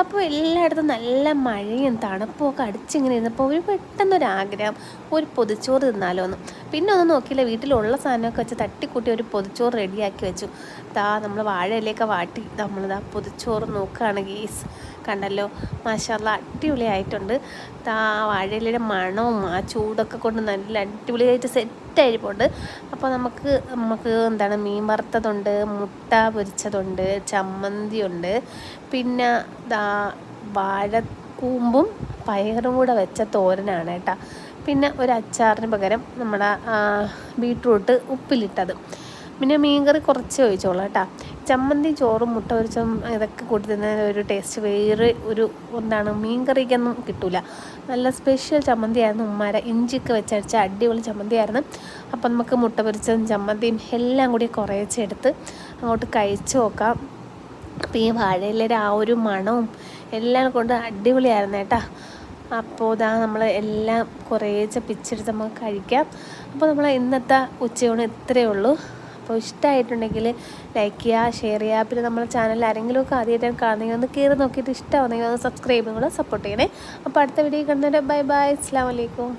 അപ്പോൾ എല്ലായിടത്തും നല്ല മഴയും തണുപ്പും ഒക്കെ അടിച്ചിങ്ങനെ ഇരുന്നപ്പോൾ ഒരു പെട്ടെന്നൊരാഗ്രഹം ഒരു പൊതിച്ചോറ് തിന്നാലോ എന്ന് പിന്നെ ഒന്നും നോക്കിയില്ല വീട്ടിലുള്ള സാധനമൊക്കെ വെച്ച് തട്ടിക്കൂട്ടി ഒരു പൊതിച്ചോറ് റെഡിയാക്കി വെച്ചു. ദാ നമ്മൾ വാഴയിലേക്ക് വാട്ടി നമ്മളിതാ പൊതിച്ചോറ് നോക്കുകയാണ് ഗീസ് കണ്ടല്ലോ? മാഷാല്ല അടിപൊളിയായിട്ടുണ്ട്. താ വാഴയിലയുടെ മണവും ആ ചൂടൊക്കെ കൊണ്ട് നല്ല അടിപൊളിയായിട്ട് സെറ്റ് ആയിപ്പോണ്ട് അപ്പോൾ നമുക്ക് നമുക്ക് എന്താണ് മീൻ വറുത്തതുണ്ട് മുട്ട പൊരിച്ചതുണ്ട് ചമ്മന്തിയുണ്ട്. പിന്നെ ദാ വാഴക്കൂമ്പും പയറും കൂടെ വെച്ച തോരനാണ് കേട്ടോ. പിന്നെ ഒരു അച്ചാറിന് പകരം നമ്മുടെ ബീട്രൂട്ട് ഉപ്പിലിട്ടത്. പിന്നെ മീൻകറി കുറച്ച് ഒഴിച്ചോളാം കേട്ടോ. ചമ്മന്തി ചോറും മുട്ട പൊരിച്ചും ഇതൊക്കെ കൂട്ടി തിന്നാൻ ഒരു ടേസ്റ്റ് വേറെ ഒരു എന്താണ് മീൻ കറിക്കൊന്നും കിട്ടില്ല നല്ല സ്പെഷ്യൽ ചമ്മന്തി ആയിരുന്നു ഉമ്മാര ഇഞ്ചിയൊക്കെ വെച്ചടിച്ച അടിപൊളി ചമ്മന്തി ആയിരുന്നു അപ്പം നമുക്ക് മുട്ട പൊരിച്ചതും ചമ്മന്തിയും എല്ലാം കൂടി കുറേച്ചെടുത്ത് അങ്ങോട്ട് കഴിച്ചു നോക്കാം. അപ്പോൾ ഈ വാഴയിലൊരു ആ ഒരു മണവും എല്ലാം കൊണ്ട് അടിപൊളിയായിരുന്നു കേട്ടോ. അപ്പോൾ ഇതാ നമ്മൾ എല്ലാം കുറേച്ച പിച്ചെടുത്ത് നമുക്ക് കഴിക്കാം. അപ്പോൾ നമ്മൾ ഇന്നത്തെ ഉച്ചയൂണ് ഇത്രയേ ഉള്ളൂ. അപ്പോൾ ഇഷ്ടമായിട്ടുണ്ടെങ്കിൽ ലൈക്ക് ചെയ്യുക ഷെയർ ചെയ്യുക. പിന്നെ നമ്മുടെ ചാനൽ ആരെങ്കിലും ഒക്കെ ആദ്യമായിട്ടാണ് കാണുന്നെങ്കിൽ ഒന്ന് കയറി നോക്കിയിട്ട് ഇഷ്ടമാണെങ്കിൽ ഒന്ന് സബ്സ്ക്രൈബും കൂടെ സപ്പോർട്ട് ചെയ്യണേ. അപ്പോൾ അടുത്ത വീഡിയോ കണ്ടിട്ട് ബൈ ബൈ അസ്സാം വലൈക്കും